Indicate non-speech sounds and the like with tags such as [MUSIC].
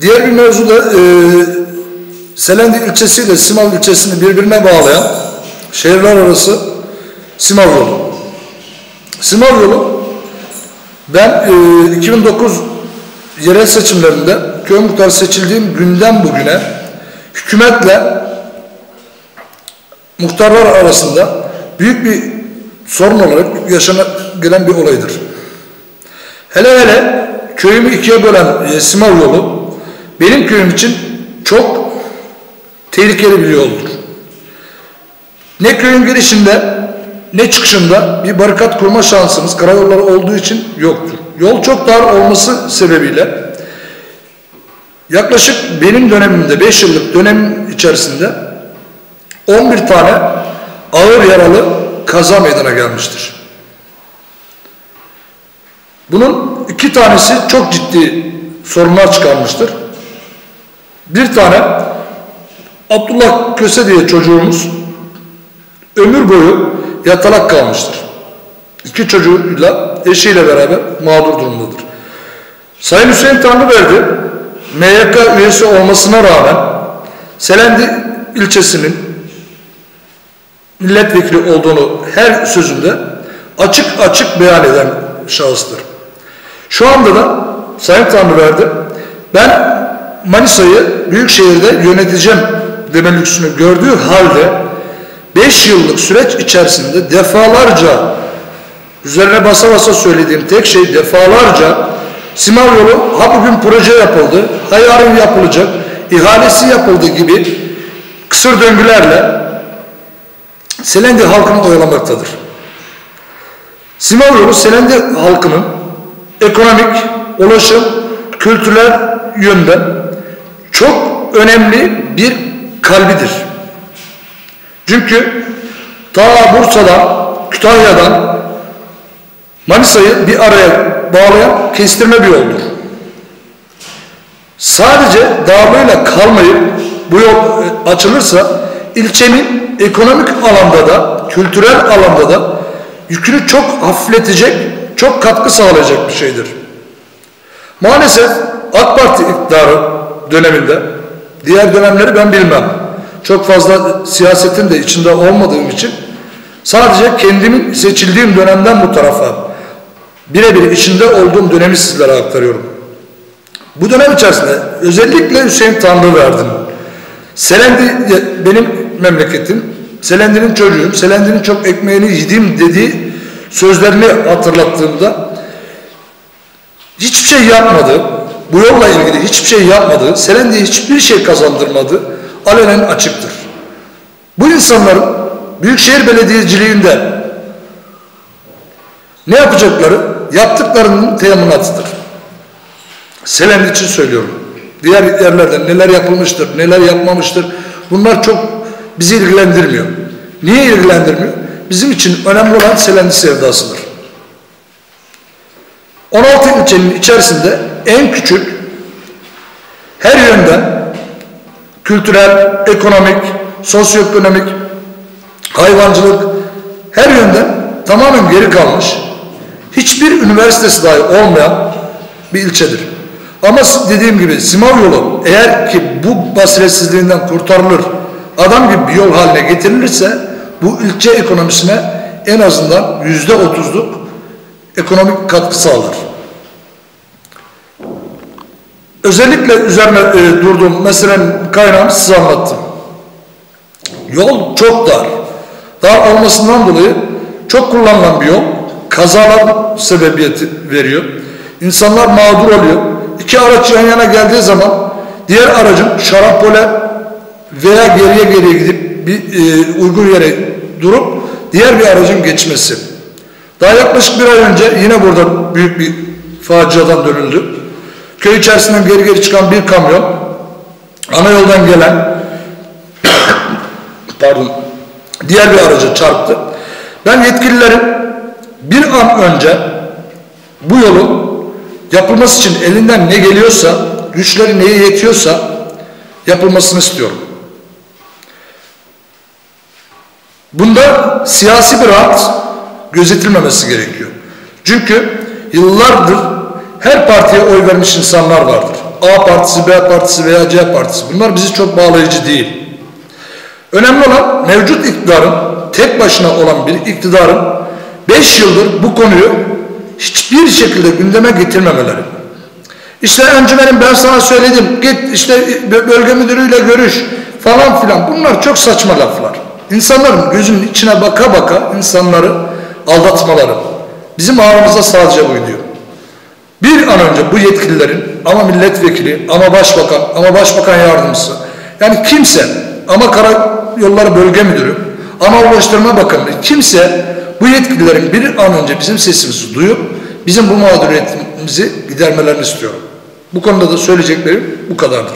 Diğer bir mevzu da e, Selendi ilçesi ile Simav ilçesini birbirine bağlayan şehirler arası Simav yolu. Simav yolu ben e, 2009 yerel seçimlerinde köy muhtarı seçildiğim günden bugüne hükümetle muhtarlar arasında büyük bir sorun olarak yaşana gelen bir olaydır. Hele hele köyümü ikiye bölen e, Simav yolu benim köyüm için çok tehlikeli bir yoldur. Ne köyün girişinde ne çıkışında bir barikat kurma şansımız karayolları olduğu için yoktur. Yol çok dar olması sebebiyle yaklaşık benim dönemimde 5 yıllık dönem içerisinde 11 tane ağır yaralı kaza meydana gelmiştir. Bunun iki tanesi çok ciddi sorunlar çıkarmıştır. Bir tane Abdullah Köse diye çocuğumuz ömür boyu yatalak kalmıştır. İki çocuğuyla eşiyle beraber mağdur durumdadır. Sayın Hüseyin Tanrıverdi MYK üyesi olmasına rağmen Selendi ilçesinin milletvekili olduğunu her sözünde açık açık beyan eden şahıstır. Şu anda da Sayın Tanrıverdi ben Manisa'yı büyük şehirde yöneteceğim deme lüksünü gördüğü halde 5 yıllık süreç içerisinde defalarca üzerine basa basa söylediğim tek şey defalarca Simav yolu ha bugün proje yapıldı, ha yarın yapılacak, ihalesi yapıldı gibi kısır döngülerle Selendi halkını oyalamaktadır. Simav yolu Selendi halkının ekonomik, ulaşım, kültürel yönden çok önemli bir kalbidir. Çünkü ta Bursa'dan, Kütahya'dan Manisa'yı bir araya bağlayan kestirme bir yoldur. Sadece dağlarıyla kalmayıp bu yol e, açılırsa ilçenin ekonomik alanda da, kültürel alanda da yükünü çok hafifletecek, çok katkı sağlayacak bir şeydir. Maalesef AK Parti iktidarı döneminde, diğer dönemleri ben bilmem. Çok fazla siyasetin de içinde olmadığım için sadece kendimin seçildiğim dönemden bu tarafa birebir içinde olduğum dönemi sizlere aktarıyorum. Bu dönem içerisinde özellikle Hüseyin Tanrıverdi'nin Selendi benim memleketim, Selendi'nin çocuğum, Selendi'nin çok ekmeğini yedim dediği sözlerini hatırlattığımda hiçbir şey yapmadı, bu yolla ilgili hiçbir şey yapmadı, Selendi'ye hiçbir şey kazandırmadı, alenen açıktır. Bu insanların Büyükşehir Belediyeciliğinde ne yapacakları yaptıklarının teminatıdır. Selendi için söylüyorum. Diğer yerlerde neler yapılmıştır, neler yapmamıştır bunlar çok bizi ilgilendirmiyor. Niye ilgilendirmiyor? Bizim için önemli olan Selendi sevdasıdır. 16 ilçenin içerisinde en küçük her yönden kültürel, ekonomik, sosyoekonomik, hayvancılık her yönden tamamen geri kalmış hiçbir üniversitesi dahi olmayan bir ilçedir. Ama dediğim gibi Simav yolu eğer ki bu basiretsizliğinden kurtarılır, adam gibi bir yol haline getirilirse bu ilçe ekonomisine en azından yüzde otuzluk ekonomik katkı sağlar. Özellikle üzerine e, durduğum meselenin kaynağını size anlattım. Yol çok dar. Dar olmasından dolayı çok kullanılan bir yol kazalar sebebiyeti veriyor. İnsanlar mağdur oluyor. İki araç yan yana geldiği zaman diğer aracın şarampole veya geriye geriye gidip bir e, uygun yere durup diğer bir aracın geçmesi. Daha yaklaşık bir ay önce yine burada büyük bir faciadan dönüldü. Köy içerisinden geri geri çıkan bir kamyon ana yoldan gelen [COUGHS] pardon diğer bir araca çarptı. Ben yetkililerin bir an önce bu yolun yapılması için elinden ne geliyorsa, güçleri neye yetiyorsa yapılmasını istiyorum. Bunda siyasi bir rahat gözetilmemesi gerekiyor. Çünkü yıllardır her partiye oy vermiş insanlar vardır. A partisi, B partisi veya C partisi. Bunlar bizi çok bağlayıcı değil. Önemli olan mevcut iktidarın, tek başına olan bir iktidarın 5 yıldır bu konuyu hiçbir şekilde gündeme getirmemeleri. İşte öncümenim ben sana söyledim, git işte bölge müdürüyle görüş falan filan. Bunlar çok saçma laflar. İnsanların gözünün içine baka baka insanları aldatmaları. Bizim ağrımıza sadece bu gidiyor. Bir an önce bu yetkililerin ama milletvekili, ama başbakan, ama başbakan yardımcısı yani kimse ama karayolları bölge müdürü, ama ulaştırma bakanlığı kimse bu yetkililerin bir an önce bizim sesimizi duyup bizim bu mağduriyetimizi gidermelerini istiyorum. Bu konuda da söyleyeceklerim bu kadardır.